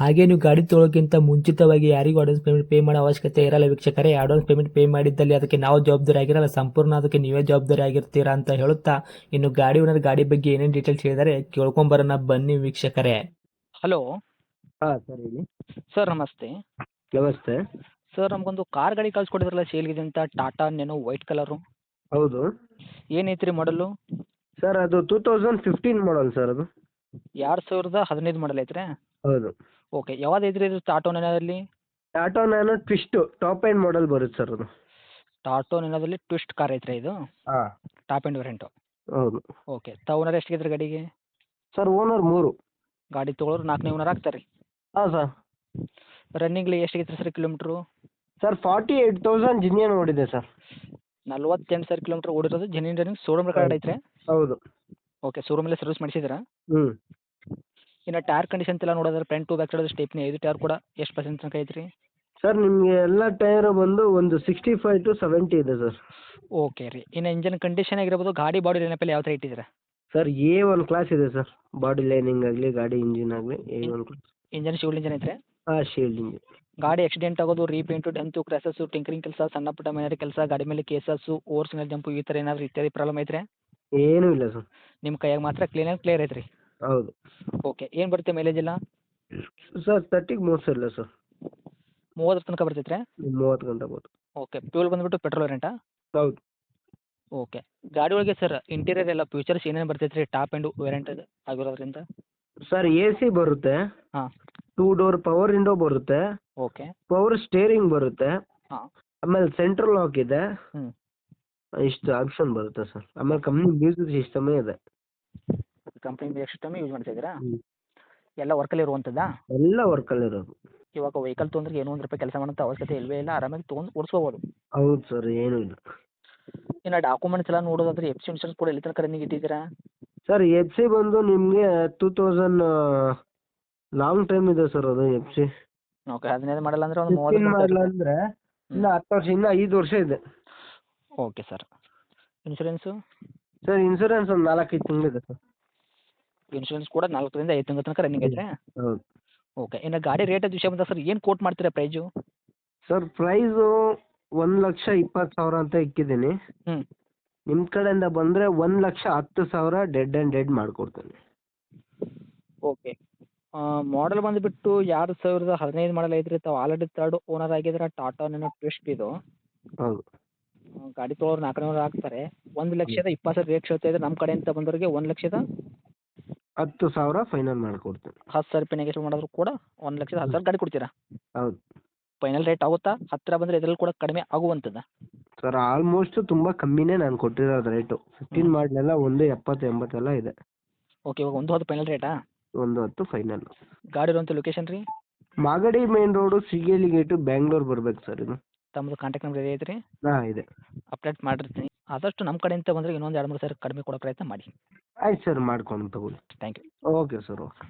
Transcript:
ಹಾಗೆ ನೀವು ಗಾಡಿ ತೊಳೋಕ್ಕಿಂತ ಮುಂಚಿತವಾಗಿ ಯಾರಿಗೂ ಅಡ್ವಾನ್ಸ್ ಪೇಮೆಂಟ್ ಪೇ ಮಾಡೋ ಅವಶ್ಯಕತೆ ಇರಲ್ಲ ವೀಕ್ಷಕರೇ. ಅಡ್ವಾನ್ಸ್ ಪೇಮೆಂಟ್ ಪೇ ಮಾಡಿದ್ದಲ್ಲಿ ಅದಕ್ಕೆ ನಾವು ಜವಾಬ್ದಾರಿ ಆಗಿರಲ್ಲ. ಸಂಪೂರ್ಣ ಅದಕ್ಕೆ ನೀವೇ ಜವಾಬ್ದಾರಿ ಆಗಿರ್ತೀರಾ ಅಂತ ಹೇಳುತ್ತಾ ಇನ್ನು ಗಾಡಿ ಓನರ್ ಗಾಡಿ ಬಗ್ಗೆ ಏನೇನು ಡೀಟೇಲ್ಸ್ ಹೇಳಿದರೆ ಕೇಳ್ಕೊಂಬರೋಣ. ಬನ್ನಿ ವೀಕ್ಷಕರೇ. ಹಲೋ ಹಾಂ ಸರ್ ಹೇಳಿ. ಸರ್ ನಮಸ್ತೆ. ನಮಸ್ತೆ. ಸರ್ ನಮಗೊಂದು ಕಾರ್ ಗಾಡಿ ಕಳ್ಸಿಕೊಡಿದ್ರಲ್ಲ ಸೇಲ್ಗಿದೆ ಅಂತ. ಟಾಟಾ ನೆನೋ ವೈಟ್ ಕಲರು ಹೌದು. ಏನೈತ್ರಿ ರೀ ಮಾಡಲು ಸರ್ ಅದು two thousand fifteen model sir ಅದು. ಎರಡು ಸಾವಿರದ ಹದಿನೈದು ಮಾಡಲ್ ಐತ್ರಿ? ಹೌದು. ಓಕೆ ಯಾವ್ದು ಐತ್ರಿ ಇದು ಟಾಟೋ ನೆನದಲ್ಲಿ Tata Nano twist top end model ಬರುತ್ತೆ ಸರ್ ಅದು. ಟಾಟೋ ನೆನದಲ್ಲಿ ಟ್ವಿಸ್ಟ್ ಕಾರ್ ಐತ್ರಿ ಇದು? ಹಾಂ. ಟಾಪ್ ಎಂಡ್ ವೇರಿಯಂಟು ಹೌದು. ಓಕೆ ತಾವು ಓನರ್ ಎಷ್ಟಿಗೆ ಗಾಡಿಗೆ? ಸರ್ ಓನರ್ ಮೂರು. ಗಾಡಿ ತೊಗೊಳೋರು ನಾಲ್ಕನೇ ಓನರ್ ಆಗ್ತಾರೆ. ರೀ ಹಾಂ sir ರನ್ನಿಂಗ್ಲಿ ಎಷ್ಟಿಗೆ sir kilometre sir forty eight thousand genuine ಓಡಿದೆ ಸರ್ ನಲ್ವತ್ತೆಂಟು ಸಾವಿರ ಕಿಲೋಮೀಟರ್ ಓಡಿರೋದು ಜಿನಿಯನ್ ರನ್ನಿಂಗ್ ಶೋರೂಮ್ ರೆಕಾರ್ಡ್ ಐತ್ರಿ? ಹೌದು. ಓಕೆ ಶೋರೂಮಲ್ಲೇ ಸರ್ವಿಸ್ ಮಾಡಿಸಿದ್ರಾ ಹ್ಞೂ ಇನ್ನು ಟೈರ್ ಕಂಡೀಷನ್ ಎಲ್ಲ ನೋಡೋದಾದ್ರೆ front to back side stepney ಐದು ಟೈರ್ ಕೂಡ ಎಷ್ಟು ಪರ್ಸೆಂಟ್ ತನಕ ಐತ್ರಿ? ಸರ್ ನಿಮಗೆ ಎಲ್ಲ ಟೈರ್ ಬಂದು ಒಂದು ಸಿಕ್ಸ್ಟಿ ಫೈವ್ ಟು ಸೆವೆಂಟಿ ಇದೆ ಸರ್ ಓಕೆ ರೀ. ಇನ್ನು ಇಂಜಿನ್ ಕಂಡೀಷನ್ ಆಗಿರ್ಬೋದು ಗಾಡಿ ಬಾಡಿ ಲೈನಪ್ಪಲ್ಲಿ ಯಾವ ಥರ ಇಟ್ಟಿದ್ದೀರಾ? ಸರ್ ಎ ಒನ್ ಕ್ಲಾಸ್ ಇದೆ ಸರ್ ಬಾಡಿ ಲೈನಿಂಗ್ ಆಗಲಿ ಗಾಡಿ ಇಂಜಿನ್ ಆಗಲಿ ಎ ಒನ್ ಕ್ಲಾಸ್ ಇಂಜನ್ ಶಿವಲ್ ಇಂಜನ್ ಐತ್ರಿ? ಹಾಂ ಶೀಲ್ಡ್ ಇಂಜಿನ್ ಗಾಡಿ ಆಕ್ಸಿಡೆಂಟ್ ಆಗೋದು ರೀಪೇಂಟು ಡೆಂತು ಕ್ರ್ಯಾಸಸ್ಸು ಟಿಂಕರಿಂಗ್ ಕೆಲಸ ಸಣ್ಣ ಪುಟ್ಟ ಮನೆಯವ್ರ ಕೆಲಸ ಗಾಡಿ ಮೇಲೆ ಕೇಸಸ್ಸು ಓವರ್ ಮೇಲೆ ಜಂಪು ಈ ಥರ ಏನಾದರೂ ಇತ್ಯಾದಿ ಪ್ರಾಬ್ಲಮ್ ಐತ್ರಿ? ಏನೂ ಇಲ್ಲ ಸರ್ ನಿಮ್ಮ ಕೈಯಾಗ ಮಾತ್ರ ಕ್ಲೀನಾಗಿ ಕ್ಲಿಯರ್ ಐತ್ರಿ. ಹೌದು. ಓಕೆ ಏನು ಬರುತ್ತೆ ಮೈಲೇಜ್ ಎಲ್ಲ? ಸರ್ ತರ್ಟಿಗೆ ಸರ್ ಇಲ್ಲ ಸರ್ ಮೂವತ್ತರ ತನಕ ಬರ್ತೈತ್ರಿ ಮೂವತ್ತು ಗಂಟೆ ಬೋದು ಓಕೆ ಫ್ಯೂಲ್ ಬಂದ್ಬಿಟ್ಟು ಪೆಟ್ರೋಲ್ ರೆಂಟಾ ಹೌದು. ಓಕೆ ಗಾಡಿ ಒಳಗೆ ಸರ್ ಇಂಟೀರಿಯರ್ ಎಲ್ಲ ಫ್ಯೂಚರ್ಸ್ ಏನೇನು ಬರ್ತೈತ್ರಿ? ಟಾಪ್ ಆ್ಯಂಡ್ ವೇರಿಯಂಟ್ ಆಗಿರೋದ್ರಿಂದ? ಸರ್ ಎ ಸಿ ಬರುತ್ತೆ. ಹಾಂ. ಟೂ ಡೋರ್ ಪವರ್ ವಿಂಡೋ ಬರುತ್ತೆ. ಓಕೆ ಪವರ್ ಸ್ಟೇರಿಂಗ್ ಬರುತ್ತೆ. ಹಾಂ. ಆಮೇಲೆ ಸೆಂಟ್ರಲ್ ಲಾಕ್ ಇದೆ. ಹ್ಮ್. ಇಷ್ಟು ಆಪ್ಷನ್ ಬರುತ್ತೆ ಸರ್ ಆಮೇಲೆ ಕಂಪ್ನಿ ಮ್ಯೂಸಿಕ್ ಸಿಸ್ಟಮೇ ಇದೆ. ಕಂಪ್ನಿ ಟೈಮ್ ಯೂಸ್ ಮಾಡ್ತಾ ಇದ್ದೀರಾ ಹ್ಮ್. ಎಲ್ಲ ವರ್ಕಲ್ಲಿ ಇರುವಂಥದ್ದಾ ಎಲ್ಲ ವರ್ಕಲ್ಲಿರೋದು ಇವಾಗ ವೆಹಿಕಲ್ ತೊಂದ್ರೆ ಏನೋ ಒಂದು ರೂಪಾಯಿ ಕೆಲಸ ಮಾಡೋಂಥ ಅವಶ್ಯಕತೆ ಇಲ್ಲವೇ ಇಲ್ಲ ಆರಾಮಾಗಿ ತೊಗೊಂಡು ಓಡಿಸ್ಕೋಬೋದು. ಹೌದು ಸರ್ ಏನು ಇಲ್ಲ. ಇನ್ನ ಡಾಕ್ಯುಮೆಂಟ್ಸ್ ಎಲ್ಲ ನೋಡೋದಾದ್ರೆ ಎಫ್ ಸಿ ಇನ್ಶೂರೆನ್ಸ್ ಕೂಡ ಎಲ್ಲಿ ತನಕ ರನ್ನಿಂಗ್ ಇಟ್ಟಿದ್ದೀರಾ? ಸರ್ ಎಫ್ ಸಿ ಬಂದು ನಿಮಗೆ ಟೂ ತೌಸಂಡ್ ಲಾಂಗ್ ಟೈಮ್ ಇದೆ ಸರ್ ಅದು ಎಫ್ ಸಿ ಓಕೆ ಹದಿನೈದು ಮಾಡಲ್ಲ ಅಂದ್ರೆ ಒಂದು ಫಿಫ್ಟೀನ್ ಮಾಡಲ್ಲ ಅಂದ್ರೆ ಅಂದರೆ ಇನ್ನು ಹತ್ತು ವರ್ಷ ಇನ್ನ ಐದು ವರ್ಷ ಇದೆ. Okay sir insurance sir insurance ಒಂದು ನಾಲ್ಕೈದು ತಿಂಗಳಿದೆ ಸರ್ ಇನ್ಶೂರೆನ್ಸ್ ಕೂಡ ನಾಲ್ಕರಿಂದ ಐದು ತಿಂಗಳ ತನಕ ರನ್ನಿಂಗ್ ಐತ್ರಿ? ಹೌದು. ಓಕೆ ಇನ್ನು ಗಾಡಿ ರೇಟ್ ವಿಷಯ ಬಂದ ಸರ್ ಏನು ಕೋಟ್ ಮಾಡ್ತೀರಾ ಪ್ರೈಸು ಸರ್ ಪ್ರೈಸು ಒಂದು ಲಕ್ಷ ಇಪ್ಪತ್ತು ಸಾವಿರ ಅಂತ ಇಕ್ಕಿದ್ದೀನಿ. ಹ್ಞೂ ನಿಮ್ಮ ಕಡೆಯಿಂದ ಬಂದರೆ ಒಂದು ಲಕ್ಷ ಹತ್ತು ಸಾವಿರ ಡೆಡ್ ಆ್ಯಂಡ್ ಡೆಡ್ ಮಾಡಿಕೊಡ್ತೀನಿ. ಓಕೆ ಮಾಡಲ್ ಬಂದುಬಿಟ್ಟು ಎರಡು ಸಾವಿರದ ಹದಿನೈದು ಮಾಡಲ್ ಐತ್ರಿ? ತಾವು ಆಲ್ರೆಡಿ ತರ್ಡ್ ಓನರ್ ಆಗಿದ್ರೆ ಟಾಟಾ ನೆನ ಟ್ವಿಸ್ಟ್ ಇದು. ಹೌದು. ಗಾಡಿ ತೊಗೊಳೋರು ನಾಲ್ಕನೇ ಅವ್ರು ಹಾಕ್ತಾರೆ. ಒಂದು ಲಕ್ಷದ ಇಪ್ಪತ್ತು ಸಾವಿರ ರೇಟ್ ಹೇಳ್ತಾ ಇದ್ರೆ ನಮ್ಮ ಕಡೆಯಿಂದ ಬಂದವರಿಗೆ ಒಂದು ಲಕ್ಷದ ಹತ್ತು ಸಾವಿರ ಫೈನಲ್ ಮಾಡ್ಕೊಡ್ತೀನಿ. ಹತ್ತು ಸಾವಿರ ರೂಪಾಯಿ ನೆಗೆಟಿವ್ ಮಾಡಿದ್ರು ಕೂಡ ಒಂದು ಲಕ್ಷದ ಹತ್ತು ಸಾವಿರ ಗಾಡಿ ಕೊಡ್ತೀರಾ? ಹೌದು. ಫೈನಲ್ ರೇಟ್ ಆಗುತ್ತಾ? ಹತ್ತಿರ ಬಂದರೆ ಇದರಲ್ಲಿ ಕೂಡ ಕಡಿಮೆ ಆಗುವಂಥದ್ದು ಸರ್ ಆಲ್ಮೋಸ್ಟ್ ತುಂಬ ಕಮ್ಮಿನೇ ನಾನು ಕೊಟ್ಟಿರೋದು ರೇಟು ಫಿಫ್ಟೀನ್ ಮಾಡಲೆಲ್ಲ ಒಂದು ಎಪ್ಪತ್ತು ಎಂಬತ್ತೆಲ್ಲ ಇದೆ. ಓಕೆ ಇವಾಗ ಒಂದು ಹತ್ತು ಫೈನಲ್ ರೇಟಾ ಒಂದು ಹತ್ತು ಫೈನಲ್ ಗಾಡಿ ಇರುವಂಥ ಲೊಕೇಶನ್ ರೀ? ಮಾಗಡಿ ಮೇನ್ ರೋಡು ಸಿಗೇಲಿ ಗೇಟು ಬ್ಯಾಂಗ್ಳೂರ್ ಬರ್ಬೇಕು ಸರ್ ಇದು. ತಮ್ಮದು ಕಾಂಟ್ಯಾಕ್ಟ್ ನಂಬರ್ ಇದೆ ಐತ್ರಿ? ಹಾಂ ಇದೆ. ಅಪ್ಡೇಟ್ ಮಾಡಿರ್ತೀನಿ. ಆದಷ್ಟು ನಮ್ಮ ಕಡೆಯಿಂದ ಬಂದ್ರೆ ಇನ್ನೊಂದು ಎರಡು ಮೂರು ಸಾವಿರ ಕಡಿಮೆ ಕೊಡೋ ಪ್ರಯತ್ನ ಮಾಡಿ. ಆಯ್ತು ಸರ್ ಮಾಡ್ಕೊಂಡು ತಗೊಳ್ಳಿ thank you okay sir okay.